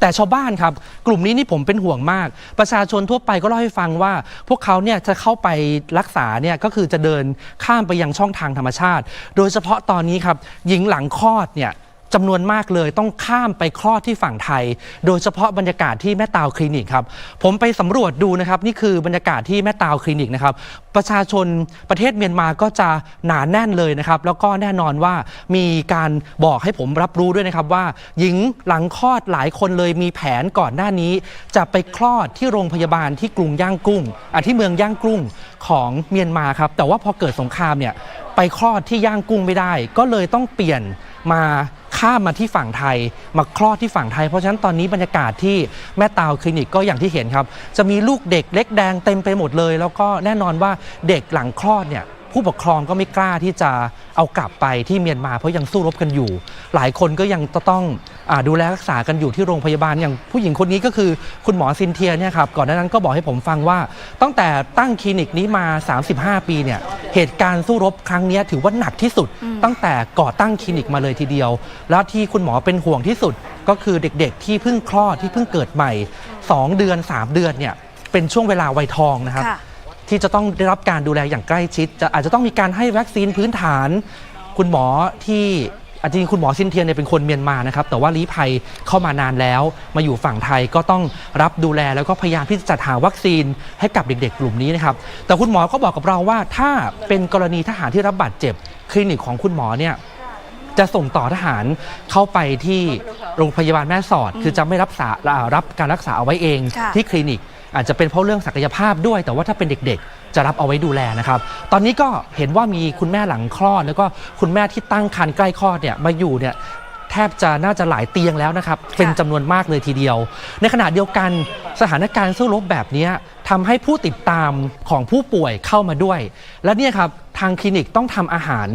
แต่ชาวบ้านครับ กลุ่มนี้นี่ผมเป็นห่วงมาก ประชาชนทั่วไปก็เล่าให้ฟังว่า พวกเขาเนี่ยจะเข้าไปรักษาเนี่ยก็คือจะเดินข้ามไปยังช่องทางธรรมชาติ โดยเฉพาะตอนนี้ครับหญิงหลังคลอดเนี่ย จำนวนมากเลยต้องข้ามไปคลอดที่ฝั่งไทย โดยเฉพาะบรรยากาศที่แม่ตาวคลินิกครับ ผมไปสำรวจดูนะครับนี่คือบรรยากาศที่แม่ตาวคลินิกนะครับ ประชาชนประเทศเมียนมาก็จะหนาแน่นเลยนะครับ แล้วก็แน่นอนว่ามีการบอกให้ผมรับรู้ด้วยนะครับว่า หญิงหลังคลอดหลายคนเลยมีแผนก่อนหน้านี้ จะไปคลอดที่โรงพยาบาลที่กรุงย่างกุ้งอะที่เมืองย่างกุ้งของเมียนมาครับแต่ว่าพอเกิดสงครามเนี่ยไปคลอดที่ย่างกุ้งไม่ได้ ก็เลยต้องเปลี่ยนมา ข้ามมาที่ฝั่งไทย มาคลอดที่ฝั่งไทย เพราะฉะนั้นตอนนี้บรรยากาศที่แม่ตาวคลินิกก็อย่างที่เห็นครับ จะมีลูกเด็กเล็กแดงเต็มไปหมดเลย แล้วก็แน่นอนว่าเด็กหลังคลอดเนี่ย ผู้ปกครองก็ไม่กล้าที่จะเอากลับไปที่เมียนมาเพราะยังสู้รบกันอยู่ หลายคนก็ยังต้องอดูแลรักษากันอยู่ที่โรงพยาบาลอย่างผู้หญิงคนนี้ก็คือคุณหมอซินเทียเนี่ยครับก่อนหน้านั้นก็บอกให้ผมฟังว่า ตั้งแต่ตั้งคลินิกนี้มา 35 ปีเนี่ยเหตุการณ์สู้รบครั้งนี้ถือว่าหนักที่สุด ตั้งแต่ก่อตั้งคลินิกมาเลยทีเดียว แล้วที่คุณหมอเป็นห่วงที่สุดก็คือเด็กๆ ที่เพิ่งคลอดที่เพิ่งเกิดใหม่ 2 เดือน 3 เดือนเนี่ยเป็นช่วงเวลาวัยทองนะครับ ที่จะต้องได้รับการดูแลอย่างใกล้ชิด จะอาจจะต้องมีการให้วัคซีนพื้นฐาน คุณหมอที่อาจริงๆคุณหมอซินเทียนเนี่ยเป็นคนเมียนมานะครับ แต่ว่าลี้ภัยเข้ามานานแล้ว มาอยู่ฝั่งไทยก็ต้องรับดูแลแล้วก็พยายามที่จะจัดหาวัคซีนให้กับเด็กๆ กลุ่มนี้นะครับ แต่คุณหมอก็บอกกับเราว่าถ้าเป็นกรณีทหารที่รับบาดเจ็บ คลินิกของคุณหมอเนี่ยจะส่งต่อทหารเข้าไปที่โรงพยาบาลแม่สอด คือจะไม่รับษาอ่ารับการรักษาเอาไว้เองค่ะที่คลินิก อาจจะเป็นเพราะเรื่องศักยภาพด้วย แต่ว่าถ้าเป็นเด็กๆ จะรับเอาไว้ดูแลนะครับ ตอนนี้ก็เห็นว่ามีคุณแม่หลังคลอด แล้วก็คุณแม่ที่ตั้งครรภ์ใกล้คลอดเนี่ยมาอยู่เนี่ยแทบจะน่าจะหลายเตียงแล้วนะครับ เป็นจำนวนมากเลยทีเดียว ในขณะเดียวกันสถานการณ์สู้รบแบบนี้ยทำให้ผู้ติดตามของผู้ป่วยเข้ามาด้วย และเนี่ยครับทางคลินิกต้องทำอาหาร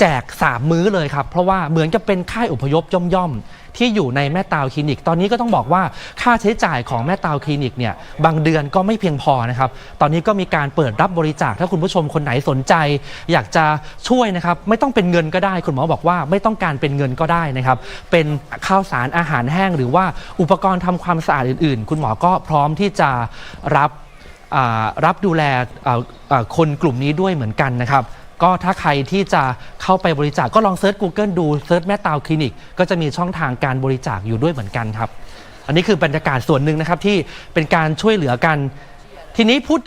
แจก 3 มื้อเลยครับ เพราะว่าเหมือนกับเป็นค่ายอพยพย่อมๆ ที่อยู่ในแม่ตาวคลินิก ตอนนี้ก็ต้องบอกว่าค่าใช้จ่ายของแม่ตาวคลินิกเนี่ยบางเดือนก็ไม่เพียงพอนะครับ ตอนนี้ก็มีการเปิดรับบริจาคถ้าคุณผู้ชมคนไหนสนใจ อยากจะช่วยนะครับไม่ต้องเป็นเงินก็ได้ คุณหมอบอกว่าไม่ต้องการเป็นเงินก็ได้นะครับเป็นข้าวสารอาหารแห้ง หรือว่าอุปกรณ์ทำความสะอาดอื่น ๆ คุณหมอก็พร้อมที่จะรับรับดูแลคนกลุ่มนี้ด้วยเหมือนกันนะครับ ก็ถ้าใครที่จะเข้าไปบริจาคก็ลองเซิร์ช Google ดูเซิร์ชแม่ตาวคลินิก ก็จะมีช่องทางการบริจาคอยู่ด้วยเหมือนกันครับ อันนี้คือบรรยากาศส่วนหนึ่งนะครับที่เป็นการช่วยเหลือกัน ทีนี้พูด